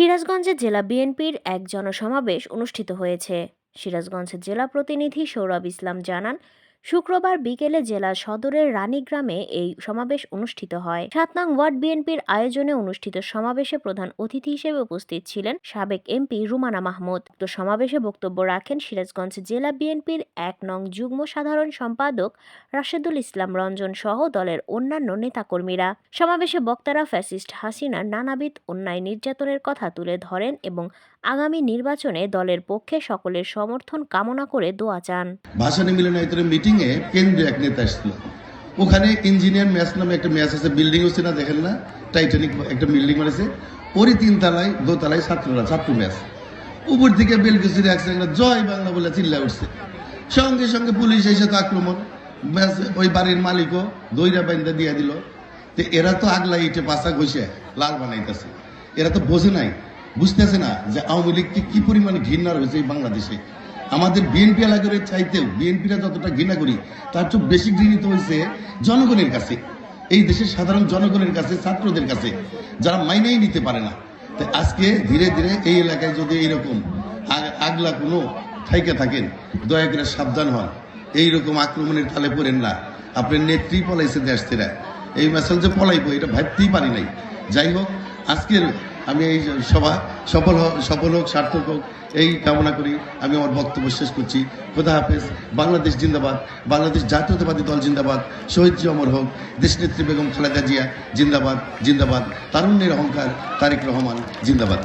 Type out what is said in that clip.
সিরাজগঞ্জে জেলা বিএনপির এক জনসমাবেশ অনুষ্ঠিত হয়েছে। সিরাজগঞ্জের জেলা প্রতিনিধি সৌরভ ইসলাম জানান শুক্রবার বিকেলে জেলা সদরের রানীগ্রামে এই সমাবেশ অনুষ্ঠিত হয়। সাত নং ওয়ার্ড বিএনপির আয়োজনে অনুষ্ঠিত সমাবেশে প্রধান অতিথি হিসেবে উপস্থিত ছিলেন সাবেক এমপি রুমানা মাহমুদ। উক্ত সমাবেশে বক্তব্য রাখেন সিরাজগঞ্জ জেলা বিএনপির এক নং যুগ্ম সাধারণ সম্পাদক রাশেদুল ইসলাম রঞ্জন সহ দলের অন্যান্য নেতাকর্মীরা। সমাবেশে বক্তারা ফ্যাসিস্ট হাসিনার নানাবিধ অন্যায় নির্যাতনের কথা তুলে ধরেন এবং আগামী নির্বাচনে দলের পক্ষে সকলের সমর্থন কামনা করে দোয়া চান। ভাষণে মিলনায়তনের মিটিং এ কেন্দ্রীয় এক নেতা এসেছিল। ওখানে ইঞ্জিনিয়ার ম্যাচ নামে একটা ম্যাচ আছে বিল্ডিং হচ্ছে না, দেখেন না? টাইটানিক একটা বিল্ডিং বানিয়েছে। ওরই তিন তলায় দোতলায় ছাত্ররা, ছাত্র ম্যাচ। উপর থেকে বেলকুচির একসঙ্গে জয় বাংলা বলে চিল্লা উঠছে। সঙ্গে সঙ্গে পুলিশ এসে তো আক্রমণ। ব্যাস ওই বাড়ির মালিকও দইরা বাইন্দা দিয়ে দিল। তো এরা তো আগলা ইটে পাশা ঘষে লাল বানাইতেছে। এরা তো বোঝে নাই বুঝতেছে না যে আওয়ামী লীগকে কি পরিমাণে ঘৃণার হয়েছে এই বাংলাদেশে? আমাদের বিএনপি এলাকার চাইতেও বিএনপিরা যতটা ঘৃণা করি, তার চেয়ে বেশি ঘৃণিত হয়েছে জনগণের কাছে। এই দেশের সাধারণ জনগণের কাছে, ছাত্রদের কাছে, যারা মাইনেই নিতে পারে না। তো আজকে ধীরে ধীরে এই এলাকায় যদি এইরকম আগ- আগলা কোনো ঠাইকে থাকেন, দয়া করে সাবধান হন। এইরকম আক্রমণের তালে পড়েন না। আপনার নেত্রী পলাইছে দেশ থেকে এই মেসেল যে পলাইবো, এটা ভাবতেই পারি নাই। যাই হোক, আজকের আমি এই সভা সফল হোক সফল হোক, সার্থক হোক, এই কামনা করি, আমি আমার বক্তব্য শেষ করছি। খোদা হাফেজ, বাংলাদেশ জিন্দাবাদ, বাংলাদেশ জাতীয়তাবাদী দল জিন্দাবাদ, শহীদ অমর হোক, দেশনেত্রী বেগম খালেদা জিয়া জিন্দাবাদ জিন্দাবাদ, তারুণ্যের অহংকার তারেক রহমান জিন্দাবাদ।